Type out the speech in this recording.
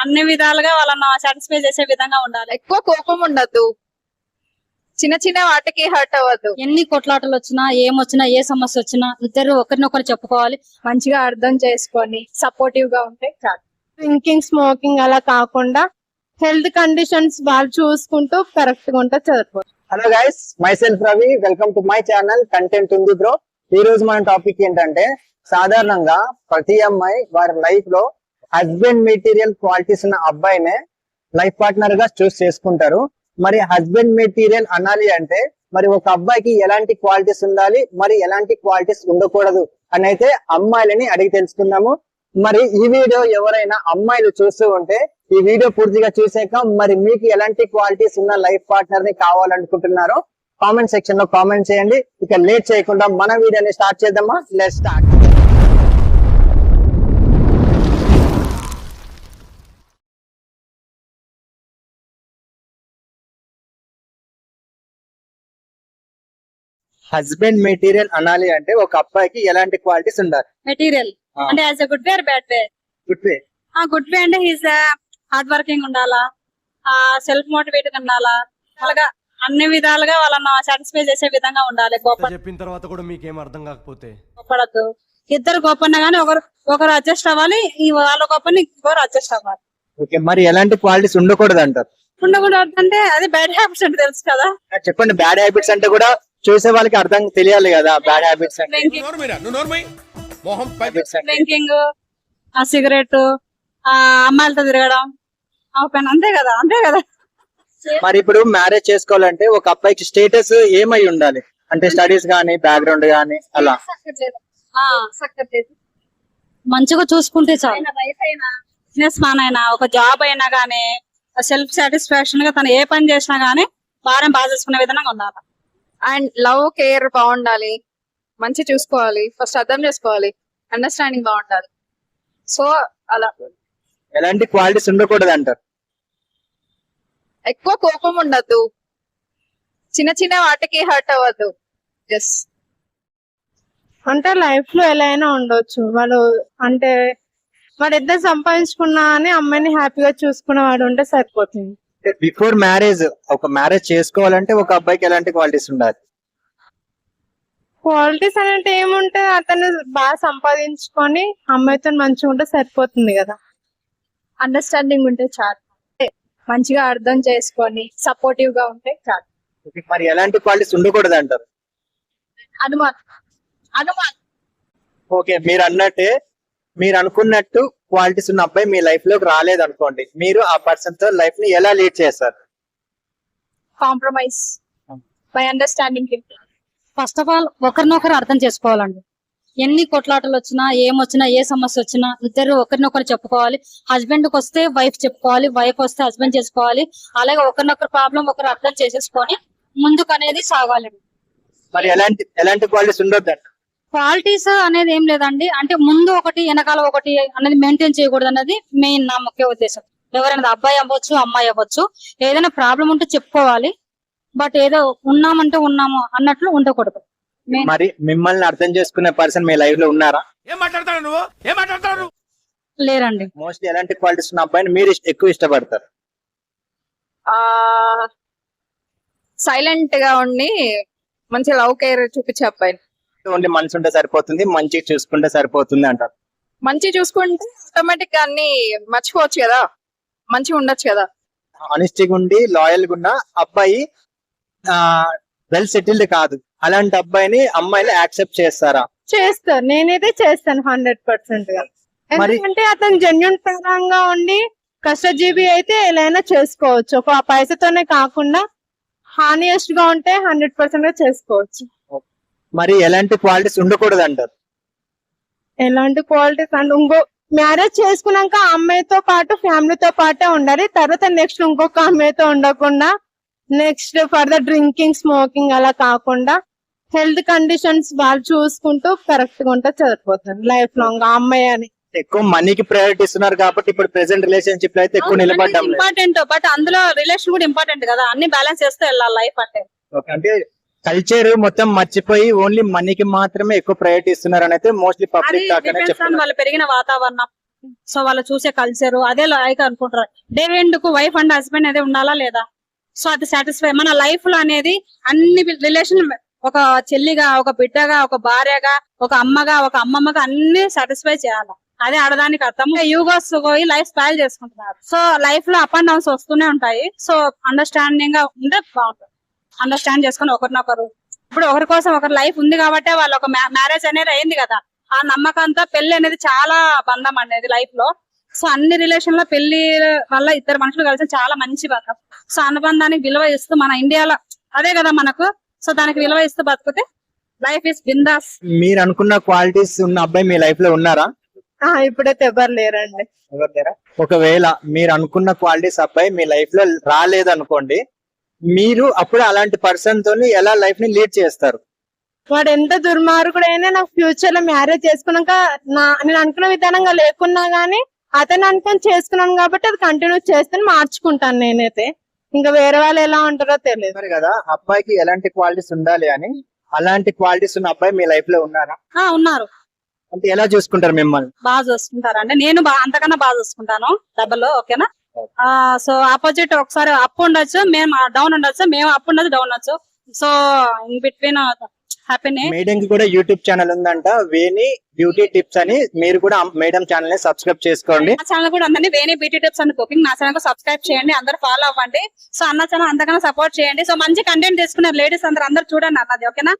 అన్ని విధాలుగా వాళ్ళని సాటిస్ఫై చేసే విధంగా ఉండాలి. ఎక్కువ కోపం ఉండద్దు. చిన్న చిన్న వాటికి హర్ట్ అవ్వద్దు. ఎన్ని కొట్లాటలు వచ్చినా ఏమొచ్చినా ఏ సమస్య వచ్చినా ఇద్దరు ఒకరినొకరు చెప్పుకోవాలి. మంచిగా అర్థం చేసుకొని సపోర్టివ్గా ఉంటే చాలు. డ్రింకింగ్ స్మోకింగ్ అలా కాకుండా హెల్త్ కండిషన్స్ వాళ్ళు చూసుకుంటూ కరెక్ట్గా ఉంటే సరిపోతుంది hello guys myself Ravi welcome to my channel content ఉంది బ్రో ఈ రోజు మన టాపిక్ ఏంటంటే సాధారణంగా ప్రతి అమ్మాయి వారి లైఫ్లో హస్బెండ్ మెటీరియల్ క్వాలిటీస్ ఉన్న అబ్బాయినే లైఫ్ పార్ట్నర్గా చూస్ చేసుకుంటారు. మరి హస్బెండ్ మెటీరియల్ అనాలి అంటే మరి ఒక అబ్బాయికి ఎలాంటి క్వాలిటీస్ ఉండాలి మరి ఎలాంటి క్వాలిటీస్ ఉండకూడదు అని అయితే అమ్మాయిలని అడిగి తెలుసుకుందాము. మరి ఈ వీడియో ఎవరైనా అమ్మాయిలు చూస్తూ ఉంటే ఈ వీడియో పూర్తిగా చూసాక మరి మీకు ఎలాంటి క్వాలిటీస్ ఉన్న లైఫ్ పార్ట్నర్ని కావాలనుకుంటున్నారో కామెంట్ సెక్షన్లో కామెంట్ చేయండి. ఇక లేట్ చేయకుండా మన వీడియోని స్టార్ట్ చేద్దామా? లెట్ స్టార్ట్ హస్బెండ్ మెటీరియల్ అనాలి అంటే ఒక అబ్బాయికి ఎలాంటి క్వాలిటీస్ ఉండాలి? మెటీరియల్. ఆ. అంటే as a good way bad way good way ఆ గుడ్ వే అంటే హీస్ హార్డ్ వర్కింగ్ ఉండాలా? ఆ సెల్ఫ్ మోటివేటెడ్ ఉండాలా? అలాగా అన్ని విధాలుగా వాళ్ళని సాటిస్ఫై చేసే విధంగా ఉండాలి. గొప్ప చెప్పిన తర్వాత కూడా మీకేం అర్థం కాకపోతే? గొప్పడద్దు ఇద్దరు గొప్పన్నా గానీ ఒకరు ఒకరు అడ్జస్ట్ అవ్వాలి ఈ వాళ్ళ గొప్పని ఇంకొకరు అడ్జస్ట్ అవ్వాలి. ఓకే మరి ఎలాంటి క్వాలిటీస్ ఉండకూడదు అంటారు ఉండకూడదు అంటే అది బ్యాడ్ హ్యాబిట్స్ అంటే తెలుసు కదా. చెప్పండి బ్యాడ్ హ్యాబిట్స్ అంటే కూడా చూసే వాళ్ళకి అర్థం తెలియాలి కదా బ్యాడ్ హ్యాబిట్స్ అంటే. డ్రింకింగ్ ఆ సిగరెట్ ఆ అమ్మాయిలతో తిరగడం ఆ పైన అంతే కదా అంతే కదా. మరి ఇప్పుడు మ్యారేజ్ చేసుకోవాలంటే ఒక అబ్బాయికి స్టేటస్ ఏమై ఉండాలి? అంటే స్టడీస్ గానీ బ్యాక్గ్రౌండ్ గానీ అలా. ఆ, మంచిగా చూసుకుంటే చాలు. బిజినెస్ మ్యాన్ అయినా. ఒక జాబ్ అయినా గానీ సెల్ఫ్ సాటిస్ఫాక్షన్గా తను ఏ పని చేసినా గానీ భారం బాగా చేసుకునే విధంగా ఉండాలి? అండ్ లవ్ కేర్ బాగుండాలి. మంచి చూసుకోవాలి. ఫస్ట్ అర్థం చేసుకోవాలి. అండర్స్టాండింగ్ బాగుండాలి. సో అలా. ఎలాంటి క్వాలిటీస్ ఉండకూడదు అంటారు? ఎక్కువ కోపం ఉండద్దు. చిన్న చిన్న వాటికి హర్ట్ అవ్వద్దు. ఎస్ అంటే లైఫ్లో ఎలా అయినా ఉండొచ్చు. వాళ్ళు అంటే వాడు ఇద్దరు సంపాదించుకున్నా అని అమ్మాయిని హ్యాపీగా చూసుకున్న వాడు ఉంటే సరిపోతుంది. బిఫోర్ మ్యారేజ్ ఒక మ్యారేజ్ చేసుకోవాలంటే ఒక అబ్బాయికి ఎలాంటి క్వాలిటీస్ ఉండాలి? క్వాలిటీస్ అంటే ఏముంటే అతను బాగా సంపాదించుకొని అమ్మాయితో మంచిగా ఉంటే సరిపోతుంది కదా. అండర్స్టాండింగ్ ఉంటే చాలు. మంచిగా అర్థం చేసుకొని సపోర్టివ్గా ఉంటే చాలు. మరి ఎలాంటి క్వాలిటీస్ ఉండకూడదు అంటారు? అనుమానం. అనుమానం. ఓకే మీరు అన్నట్టే మీరు అనుకున్నట్టు క్వాలిటీస్ ఉన్న అబ్బాయి మీ లైఫ్లోకి రాలేదు అనుకోండి. మీరు ఆ పర్సన్తో లైఫ్ని ఎలా లీడ్ చేస్తారు compromise by understanding first of all ఒకరినొకరు అర్థం చేసుకోవాలండి. ఎన్ని కొట్లాటలు వచ్చినా ఏమొచ్చినా ఏ సమస్య వచ్చినా ఇద్దరు ఒకరినొకరు చెప్పుకోవాలి. హస్బెండ్కి వస్తే వైఫ్ చెప్పుకోవాలి వైఫ్ వస్తే హస్బెండ్ చేసుకోవాలి. అలాగే ఒకరినొకరు ప్రాబ్లం ఒకరు అర్థం చేసేసుకొని ముందుకు అనేది సాగాలండి. మరి ఎలాంటి ఎలాంటి క్వాలిటీస్ ఉండొద్దు అంటారు క్వాలిటీస్ అనేది ఏం లేదండి. అంటే ముందు ఒకటి వెనకాల ఒకటి అనేది మెయింటైన్ చేయకూడదు అనేది మెయిన్ నా ముఖ్య ఉద్దేశం. ఎవరైనా అబ్బాయి అవ్వచ్చు అమ్మాయి అవ్వచ్చు ఏదైనా ప్రాబ్లం ఉంటే చెప్పుకోవాలి. బట్ ఏదో ఉన్నామంటే ఉన్నాము అన్నట్లు ఉండకూడదు. మరి మిమ్మల్ని అర్థం చేసుకునే పర్సన్ మీ లైఫ్లో ఉన్నారా? ఏం మాట్లాడతాడు నువ్వు? ఏం మాట్లాడతాడు లేరండి. మోస్ట్లీ ఎలాంటి క్వాలిటీస్ ఉన్న అబ్బాయిని మీరు ఇష్ట- ఎక్కువ ఇష్టపడతారు. ఆ సైలెంట్గా ఉండి మంచి లవ్ కేర్ చూపించే అబ్బాయి ఓన్లీ మనసు ఉంటే సరిపోతుంది మంచిగా చూసుకుంటే సరిపోతుంది అంటారు. మంచి చూసుకుంటే ఆటోమేటిక్గా అన్ని మర్చిపోవచ్చు కదా? మంచిగా ఉండొచ్చు కదా? ఆనెస్టీగా ఉండి లాయల్గా ఉన్న అబ్బాయి వెల్ సెటిల్డ్ కాదు. అలాంటి అబ్బాయిని అమ్మాయిలు యాక్సెప్ట్ చేస్తారా? చేస్తారు. నేనైతే చేస్తాను హండ్రెడ్ పర్సెంట్గా. మరి- ఎందుకంటే అతను జెన్యున్ పరంగా ఉండి కష్టజీవి అయితే ఎలా అయినా చేసుకోవచ్చు. ఒక పైసతోనే కాకుండా హానియస్ట్గా ఉంటే హండ్రెడ్ పర్సెంట్గా చేసుకోవచ్చు. మరి ఎలాంటి క్వాలిటీస్ ఉండకూడదు అంటారు ఎలాంటి క్వాలిటీస్ అంటే ఇంకో మ్యారేజ్ చేసుకున్నాక అమ్మాయితో పాటు ఫ్యామిలీతో పాటే ఉండాలి. తర్వాత నెక్స్ట్ ఇంకొక అమ్మాయితో ఉండకుండా నెక్స్ట్ ఫర్దర్ డ్రింకింగ్ స్మోకింగ్ అలా కాకుండా హెల్త్ కండిషన్స్ వాళ్ళు చూసుకుంటూ కరెక్ట్గా ఉంటే సరిపోతుంది. లైఫ్ లాంగ్ అమ్మాయి అని. ఎక్కువ మనీకి ప్రయారిటీ ఇస్తున్నారు కాబట్టి ఇప్పుడు ప్రెసెంట్ రిలేషన్షిప్లో అయితే ఎక్కువ నిలబడ్డం. ఇంపార్టెంట్ బట్ అందులో రిలేషన్ కూడా ఇంపార్టెంట్ కదా. అన్ని బ్యాలెన్స్ చేస్తే వెళ్ళాలి లైఫ్ అంటే కల్చర్ మొత్తం మర్చిపోయి ఓన్లీ మనీకి మాత్రమే ఎక్కువ ప్రయారిటీ ఇస్తున్నారు అని అయితే మోస్ట్లీ పబ్లిక్ వాళ్ళు పెరిగిన వాతావరణం. సో వాళ్ళు చూసే కల్చర్ అదే లైక్ అనుకుంటారు. డే ఎండ్కు వైఫ్ అండ్ హస్బెండ్ అనేది ఉండాలా లేదా? సో అది సాటిస్ఫై మన లైఫ్లో అనేది అన్ని రిలేషన్ ఒక చెల్లిగా ఒక బిడ్డగా ఒక భార్యగా ఒక అమ్మగా ఒక అమ్మమ్మగా అన్ని సాటిస్ఫై చేయాలి? అదే ఆడదానికి అర్థం యూగోస్ పోయి లైఫ్ స్టైల్ చేసుకుంటున్నారు. సో లైఫ్లో అప్ అండ్ డౌన్స్ వస్తూనే ఉంటాయి. సో అండర్స్టాండింగ్గా ఉంటే బాగుంటుంది. అండర్స్టాండ్ చేసుకుని ఒకరినొకరు. ఇప్పుడు ఒకరి కోసం ఒకరి లైఫ్ ఉంది కాబట్టి వాళ్ళ ఒక మ్యారేజ్ అనేది అయింది కదా. ఆ నమ్మకంతో పెళ్ళి అనేది చాలా బంధం అనేది లైఫ్లో. సో అన్ని రిలేషన్లో పెళ్ళి వల్ల ఇద్దరు మనుషులు కలిసి చాలా మంచి బంధం. సో అనుబంధానికి విలువ ఇస్తూ మన ఇండియాలో అదే కదా మనకు. సో దానికి విలువ ఇస్తూ బతికితే లైఫ్ ఇస్ బిందాస్. మీరు అనుకున్న క్వాలిటీస్ ఉన్న అబ్బాయి మీ లైఫ్లో ఉన్నారా? ఆ, ఇప్పుడైతే ఎవరు లేరండి. ఎవరు లేరా? ఒకవేళ మీరు అనుకున్న క్వాలిటీస్ అబ్బాయి మీ లైఫ్లో రాలేదు అనుకోండి మీరు అప్పుడు అలాంటి పర్సన్ తోని ఎలా లైఫ్ని లీడ్ చేస్తారు? వాడు ఎంత దుర్మార్గుడైనా నాకు ఫ్యూచర్లో మ్యారేజ్ చేసుకున్నాక నా నేను అనుకున్న విధానంగా లేకున్నా గానీ అతను అనుకుని చేసుకున్నాను కాబట్టి అది కంటిన్యూ చేస్తాను మార్చుకుంటాను నేనైతే. ఇంకా వేరే వాళ్ళు ఎలా ఉంటారో తెలియదు. కదా అబ్బాయికి ఎలాంటి క్వాలిటీస్ ఉండాలి అని? అలాంటి క్వాలిటీస్ ఉన్న అబ్బాయి మీ లైఫ్లో ఉన్నారా? ఉన్నారు. అంటే ఎలా చూసుకుంటారు మిమ్మల్ని? బాగా చూసుకుంటారు. అంటే నేను అంతకన్నా బాగా చూసుకుంటాను. డబ్బులు ఓకేనా? సో ఆపోజిట్ ఒకసారి అప్ ఉండొచ్చు మేము డౌన్ ఉండొచ్చు మేము అప్ ఉండొచ్చు డౌన్ ఉండొచ్చు. సో ఇన్ బిట్వీన్ హ్యాపీనే. మేడం కి కూడా యూట్యూబ్ ఛానల్ ఉందంట వేణి బ్యూటీ టిప్స్ అని మీరు కూడా మేడం ఛానల్ని సబ్స్క్రైబ్ చేసుకోండి. నా ఛానల్ కూడా అందరినీ వేరే బ్యూటీ టిప్స్ అండ్ కుకింగ్. నా ఛానల్ సబ్స్క్రైబ్ చేయండి అందరు ఫాలో అవ్వండి. సో అన్న ఛానల్ అంతకన్నా సపోర్ట్ చేయండి. సో మంచి కంటెంట్ తీసుకున్నారు లేడీస్ అందరు అందరు చూడండి అన్నది ఓకేనా?